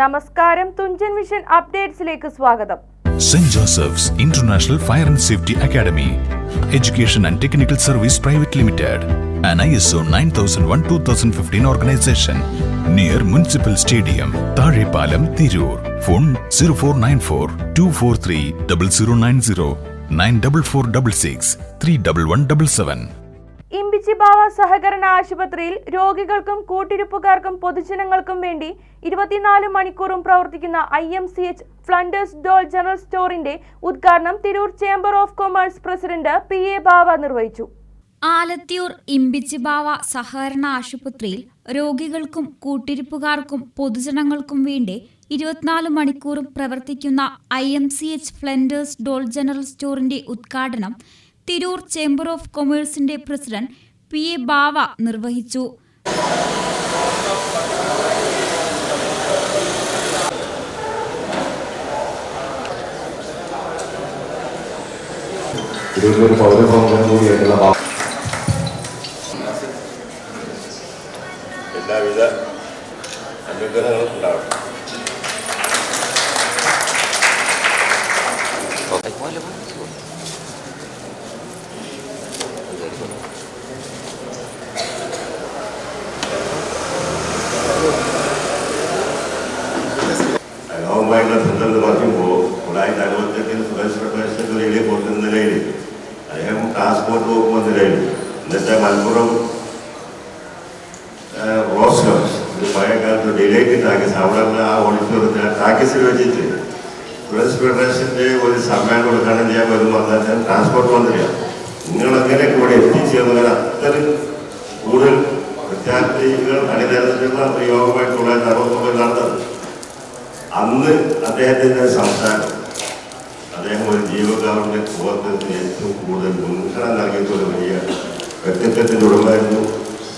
നമസ്കാരം തുഞ്ചൻ വിഷൻ അപ്ഡേറ്റ്സിലേക്ക് സ്വാഗതം St. Joseph's International Fire and Safety Academy, Education and Technical Service Private Limited, an ISO 9001-2015 organization, near Municipal Stadium, Tarepalam, Tirur. Phone 0494 243 0090 94466 31177. Bava സഹകരണ ആശുപത്രിയിൽ രോഗികൾക്കും കൂട്ടിരിപ്പുകാർക്കും പൊതുജനങ്ങൾക്കും വേണ്ടി ഇരുപത്തിനാല് മണിക്കൂറും പ്രവർത്തിക്കുന്ന I M C H Flanders Doll general സ്റ്റോറിന്റെ ഉദ്ഘാടനം Tirur chamber of commerce president P A Bava നിർവഹിച്ചു. ആലത്തിയൂർ ഇമ്പിച്ചിബാവ സഹകരണ ആശുപത്രിയിൽ രോഗികൾക്കും കൂട്ടിരിപ്പുകാർക്കും പൊതുജനങ്ങൾക്കും വേണ്ടി ഇരുപത്തിനാല് മണിക്കൂറും പ്രവർത്തിക്കുന്ന I M C H Flanders Doll general സ്റ്റോറിന്റെ ഉദ്ഘാടനം തിരൂർ ചേംബർ ഓഫ് കൊമേഴ്സിന്റെ പ്രസിഡന്റ് പി എ ബാവ നിർവഹിച്ചു. കൂടിയായിട്ടുള്ള എല്ലാവിധ അനുഗ്രഹങ്ങളും ഉണ്ടാവട്ടെ. അറുപത്തെട്ടിൽ സുരേഷ് പ്രകാശ് നിലയിൽ അദ്ദേഹം ട്രാൻസ്പോർട്ട് വകുപ്പ് നിലയിൽ ഇന്നത്തെ മലപ്പുറം റോസ് ഹൗസ് ഒരു പഴയകാലത്ത് ഡിലേക്ക് ടാക്കിസ്. അവിടെ ആ ഓഡിറ്റോറിയത്തിൽ ടാക്കീസിൽ വെച്ചിട്ട് ടൂറിസ്റ്റ് ഫെഡറേഷന്റെ ഒരു സമ്മേളനം ഉദ്ഘാടനം ചെയ്യാൻ വരുമ്പോൾ അദ്ദേഹം ട്രാൻസ്പോർട്ട് മന്ത്രിയാണ് നിങ്ങളെങ്ങനെയൊക്കെ ഇവിടെ എത്തിച്ചേർന്നാൽ അത്രയും കൂടുതൽ വിദ്യാർത്ഥികൾ അണിനിരന്നിട്ടുള്ള ഒരു യോഗമായിട്ടുള്ള നടന്നത്. അന്ന് അദ്ദേഹത്തിന്റെ സംസാരം അദ്ദേഹം ഒരു ജീവകാരുടെ ബോധത്തിന് ഏറ്റവും കൂടുതൽ മുൻഗണന നൽകിയിട്ടുള്ള വലിയ വ്യക്തിത്വത്തിന്റെ ഉടമായിരുന്നു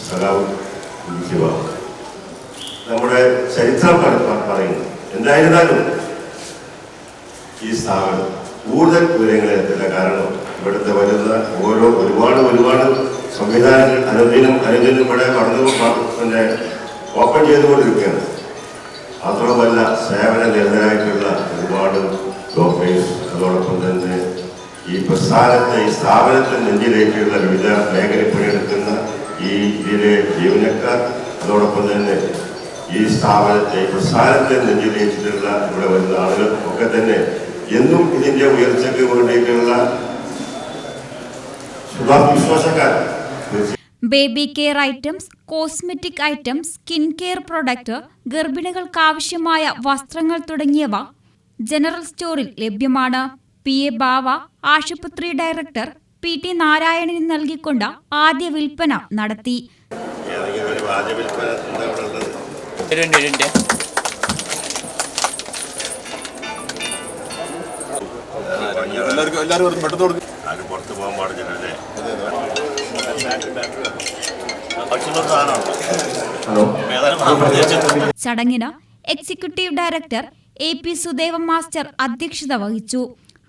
സഖാവ് നമ്മുടെ ചരിത്രം പറയുന്നു. എന്തായിരുന്നാലും ഈ സ്ഥാപനം കൂടുതൽ വിവരങ്ങളെത്തില്ല കാരണം ഇവിടുത്തെ വരുന്ന ഓരോ ഒരുപാട് ഒരുപാട് സംവിധാനങ്ങൾ അനുദിനം അനുദിനം ഇവിടെ പറഞ്ഞു പിന്നെ ഓപ്പൺ ചെയ്തുകൊണ്ടിരിക്കുകയാണ്. മാത്രമല്ല സേവന നിരതരായിട്ടുള്ള പ്രസ്ഥാനത്തെ ഈ സ്ഥാപനത്തെ നെഞ്ചിലേക്കുള്ള വിവിധ മേഖലയിൽ പണിയെടുക്കുന്ന ഈ ഇതിലെ ജീവനക്കാർ അതോടൊപ്പം തന്നെ ഈ സ്ഥാപനത്തെ പ്രസ്ഥാനത്തെ നെഞ്ചിലേറ്റിട്ടുള്ള ഇവിടെ വരുന്ന ആളുകൾ ഒക്കെ തന്നെ എന്നും ഇതിന്റെ ഉയർച്ചയ്ക്ക് വേണ്ടിയിട്ടുള്ള ശുഭാവിശ്വാസക്കാർ baby care items cosmetic items skin care product ഗർഭിണികൾക്കാവശ്യമായ വസ്ത്രങ്ങൾ തുടങ്ങിയവ ജനറൽ സ്റ്റോറിൽ ലഭ്യമാണ്. പി എ ബാവ ആശുപത്രി ഡയറക്ടർ പി ടി നാരായണന് നൽകിക്കൊണ്ട് ആദ്യ വിൽപ്പന നടത്തി. ചടങ്ങിന് executive director A P Sudeva master അധ്യക്ഷത വഹിച്ചു.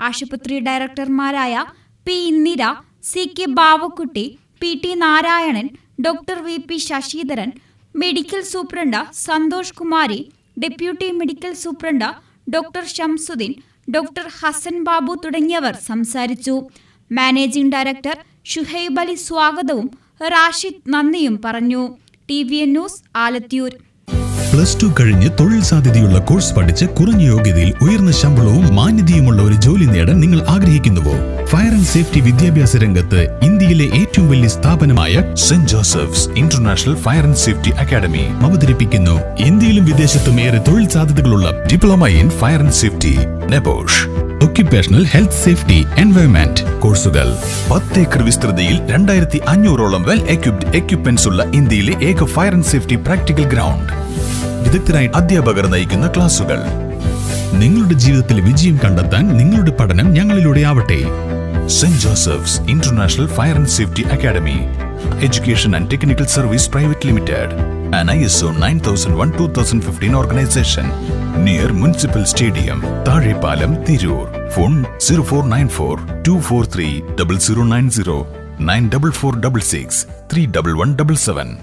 ആശുപത്രി ഡയറക്ടർമാരായ P Indira C K Bavakutty P T Narayanan doctor V P Sasidharan medical superintendent Santhosh Kumari deputy medical superintendent doctor Shamsuddin doctor Hasan Babu തുടങ്ങിയവർ സംസാരിച്ചു. മാനേജിംഗ് ഡയറക്ടർ ഷുഹൈബ് അലി സ്വാഗതവും റാഷിദ് നന്ദിയും പറഞ്ഞു. T V N news Alathiyur plus two കഴിഞ്ഞ് തൊഴിൽ സാധ്യതയുള്ള course പഠിച്ച് കുറഞ്ഞ യോഗ്യതയിൽ ഉയർന്ന ശമ്പളവും മാന്യതയുമുള്ള ഒരു ജോലി നേടാൻ നിങ്ങൾ ആഗ്രഹിക്കുന്നുവോ? ഫയർ ആൻഡ് സേഫ്റ്റി വിദ്യാഭ്യാസ രംഗത്ത് ഇന്ത്യയിലെ ഏറ്റവും വലിയ സ്ഥാപനമായ saint Joseph's international fire and safety academy അവതരിപ്പിക്കുന്നു. ഇന്ത്യയിലും വിദേശത്തും ഏറെ തൊഴിൽ സാധ്യതകളുള്ള diploma in fire and safety NEBOSH occupational health safety environment കോഴ്സുകൾ. പത്ത് ഏക്കർ വിസ്തൃതിയിൽ രണ്ടായിരത്തി അഞ്ഞൂറോളം വെൽ എക്യുപ്ഡ് എക്യുപ്മെന്റ്സ് ഉള്ള ഇന്ത്യയിലെ ഏക fire and safety practical ground വിദഗ്ധരായ അധ്യാപകർ നയിക്കുന്ന ക്ലാസുകൾ നിങ്ങളുടെ ജീവിതത്തിൽ വിജയം കണ്ടെത്താൻ നിങ്ങളുടെ പഠനം ഞങ്ങളിലൂടെ ആവട്ടെ saint Joseph's international fire and safety academy education and technical service private limited an ISO 9001-2015 organization near Municipal Stadium, Tarepalam, Tirur. Phone 0494 243 0090 94466 31177.